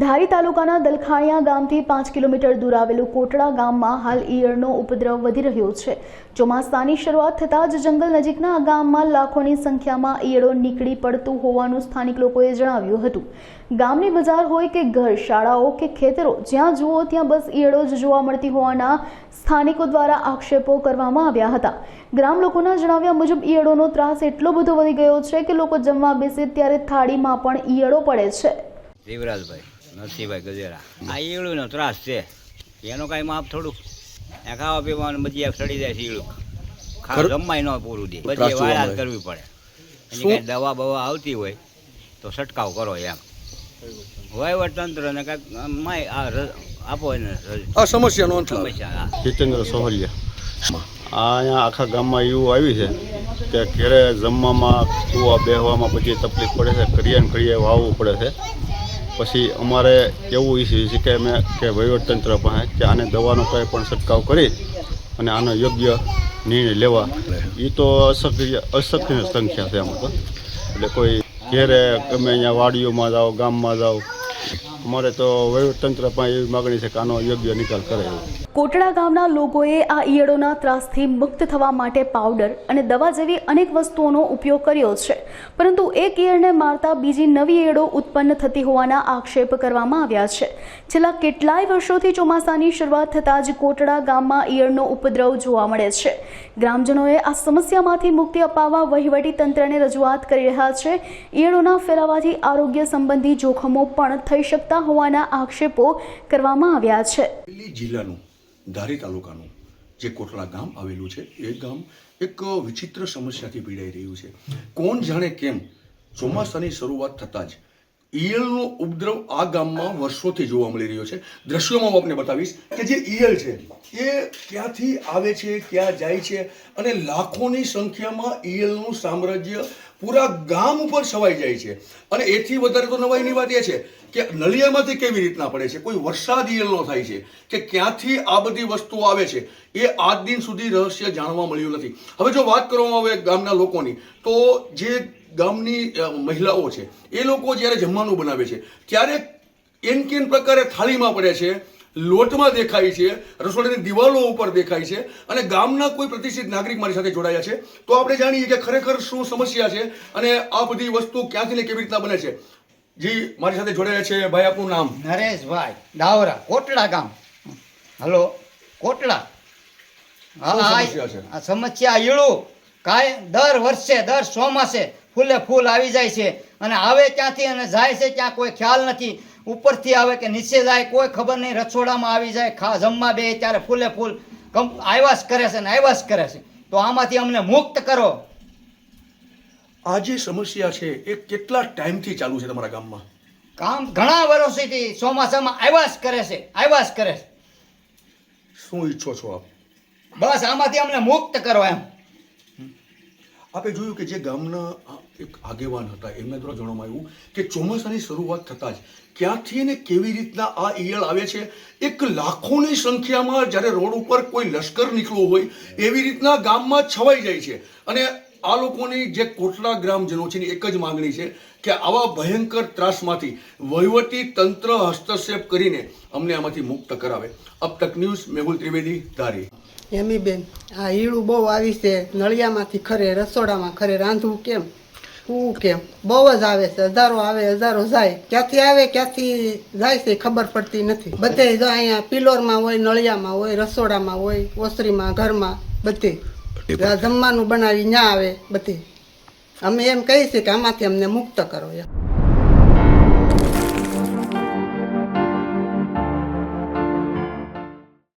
ધારી તાલુકાના દલખાણિયા ગામથી પાંચ કિલોમીટર દૂર આવેલું કોટડા ગામમાં હાલ ઈયળનો ઉપદ્રવ વધી રહ્યો છે. ચોમાસાની શરૂઆત થતાં જ જંગલ નજીકના આ ગામમાં લાખોની સંખ્યામાં ઈયળો નીકળી પડતું હોવાનું સ્થાનિક લોકોએ જણાવ્યું હતું. ગામની બજાર હોય કે ઘર, શાળાઓ કે ખેતરો, જ્યાં જુઓ ત્યાં બસ ઈયળો જ જોવા મળતી હોવાના સ્થાનિકો દ્વારા આક્ષેપો કરવામાં આવ્યા હતા. ગ્રામ લોકોના જણાવ્યા મુજબ ઈયળોનો ત્રાસ એટલો બધો વધી ગયો છે કે લોકો જમવા બેસે ત્યારે થાળીમાં પણ ઈયળો પડે છે. દેવરાજભાઈ નરસિંહભાઈ ગજેરા આ ઈયળુનો ત્રાસ છે. એનો કાંઈ માપ થોડુંક. આ ખાવા પીવાનું બધી એક સડી જાય છે ઈયળું. ખાવા જમવાય ન પૂરું દે. બધી જોવા કરવી પડે. એની કાંઈ દવા બવા આવતી હોય તો છંટકાવ કરો એમ. વહીવટ તંત્ર ને કાંઈક માય આ આપો એને આ સમસ્યાનો અંત સમસ્યા જીતેન્દ્ર સોહલિયા. આ અહીંયા આખા ગામમાં એવું આવી છે કે ઘેરે જમવામાં કૂવા બેહવામાં બધી તકલીફ પડે છે. કરીએ ને કરીએ વાવવું પડે છે. પછી અમારે એવું ઈચ્છ્યું છે કે અમે કે વહીવટતંત્ર પાસે કે આને દવાનો કંઈ પણ છંટકાવ કરી અને આનો યોગ્ય નિર્ણય લેવા. એ તો અશક્ય અશક્ય સંખ્યા છે આમાં તો. એટલે કોઈ ઘેરે ગમે અહીંયા વાડીઓમાં જાઓ, ગામમાં જાઓ અમારે તો વહીવટતંત્ર પણ એવી માગણી છે કે આનો યોગ્ય નિકાલ કરે કોટડા ગામના લોકોએ આ ઈયળોના ત્રાસથી મુક્ત થવા માટે પાવડર અને દવા જેવી અનેક વસ્તુઓનો ઉપયોગ કર્યો છે. પરંતુ એક ઈયળને મારતા બીજી નવી ઈયળો ઉત્પન્ન થતી હોવાના આક્ષેપ કરવામાં આવ્યા છે. છેલ્લા કેટલાય વર્ષોથી ચોમાસાની શરૂઆત થતાં જ કોટડા ગામમાં ઈયળનો ઉપદ્રવ જોવા મળે છે. ગ્રામજનોએ આ સમસ્યામાંથી મુક્તિ અપાવવા વહીવટી તંત્રને રજૂઆત કરી રહ્યા છે. ઈયળોના ફેલાવાથી આરોગ્ય સંબંધી જોખમો પણ થઈ શકતા હોવાના આક્ષેપો કરવામાં આવ્યા છે. દિલ્હી જિલ્લાનું, ધારી તાલુકાનું જે કોટલા ગામ આવેલું છે, એ ગામ એક વિચિત્ર સમસ્યાથી પીડાઈ રહ્યું છે. કોણ જાણે કેમ ચોમાસાની શરૂઆત થતાં જ ઈયળનો ઉપદ્રવ આ ગામમાં વર્ષોથી જોવા મળી રહ્યો છે. દ્રશ્યોમાં હું આપને બતાવીશ કે જે ઈયળ છે, એ ક્યાંથી આવે છે, ક્યાં જાય છે અને લાખોની સંખ્યામાં ઈયળનું સામ્રાજ્ય પૂરા ગામ ઉપર છવાઈ જાય છે. અને એથી વધારે તો નવાઈની વાત એ છે કે નલિયામાંથી કેવી રીતના પડે છે? કોઈ વરસાદ ઈયળનો થાય છે કે ક્યાંથી આ બધી વસ્તુઓ આવે છે? એ આજ દિન સુધી રહસ્ય જાણવા મળ્યું નથી. હવે જો વાત કરવામાં આવે ગામના લોકોની, તો જે ગામની મહિલાઓ છે, એ લોકો જ્યારે જમવાનું બનાવે છે, ત્યારે એન કેન પ્રકારે થાળીમાં પડે છે લોટમાં દેખાય છે રસોડાની દિવાલો ઉપર દેખાય છે અને ગામના કોઈ પ્રતિષ્ઠિત નાગરિક મારી સાથે જોડાયા છે. તો આપણે જાણીએ કે ખરેખર શું સમસ્યા છે અને આ બધી વસ્તુ ક્યાંથી ને કેવી રીતના બને છે. જી મારી સાથે જોડાયા છે ભાઈ આપનું નામ? નરેશભાઈ ડાવરા કોટડા ગામ. હલો કોટડા. આ સમસ્યા ઈળું કાય દર વર્ષે દર ચોમાસે ફૂલે ફૂલ આવી જાય છે અને આવે ક્યાંથી અને જાય છે ક્યાં કોઈ ખ્યાલ નથી. ઉપરથી આવે કે નીચે જાય કોઈ ખબર નહીં રસોડામાં આવી જાય ખા જમવા બે ત્યારે ફૂલે ફૂલ આવ્યા જ કરે છે ને આવ્યા જ કરે છે. તો આમાંથી અમને મુક્ત કરો. આ જે સમસ્યા છે એ કેટલા ટાઈમથી ચાલુ છે તમારા ગામમાં? કામ ઘણા વર્ષોથી ચોમાસામાં આવ્યા જ કરે છે આવ્યા જ કરે છે. શું ઈચ્છો છો આપ? બસ આમાંથી અમને મુક્ત કરો એમ. આપે જોયું કે જે ગામના એક આગેવાન હતા. એમના દ્વારા જણાવવામાં આવ્યું કે ચોમાસાની શરૂઆત થતાં જ ક્યાંથી અને કેવી રીતના આ ઈયળ આવે છે? એક લાખોની સંખ્યામાં જ્યારે રોડ ઉપર કોઈ લશ્કર નીકળવું હોય, એવી રીતના ગામમાં છવાઈ જાય છે. અને આ લોકોની જે કોટલા ગ્રામજનો છે એક જ માંગણી છે કે આવા ભયંકર ત્રાસમાંથી વહીવટી તંત્ર હસ્તક્ષેપ કરીને અમને આમાંથી મુક્ત કરાવે. અબ તક ન્યૂઝ, મેહુલ ત્રિવેદી, ધારી. એમી બેન આ ઈળું બહુ આવી છે. નળિયામાંથી ખરે રસોડામાં ખરે રાંધવું કેમ? હું કેમ બહુ જ આવે છે. હજારો આવે હજારો જાય. ક્યાંથી આવે ક્યાંથી જાય છે ખબર પડતી નથી. બધે જો અહીંયા પિલોરમાં હોય નળિયામાં હોય રસોડામાં હોય ઓસરીમાં ઘરમાં બધે. જમવાનું બનાવી ન્યા આવે બધે. અમે એમ કહીએ છીએ કે આમાંથી અમને મુક્ત કરો એમ.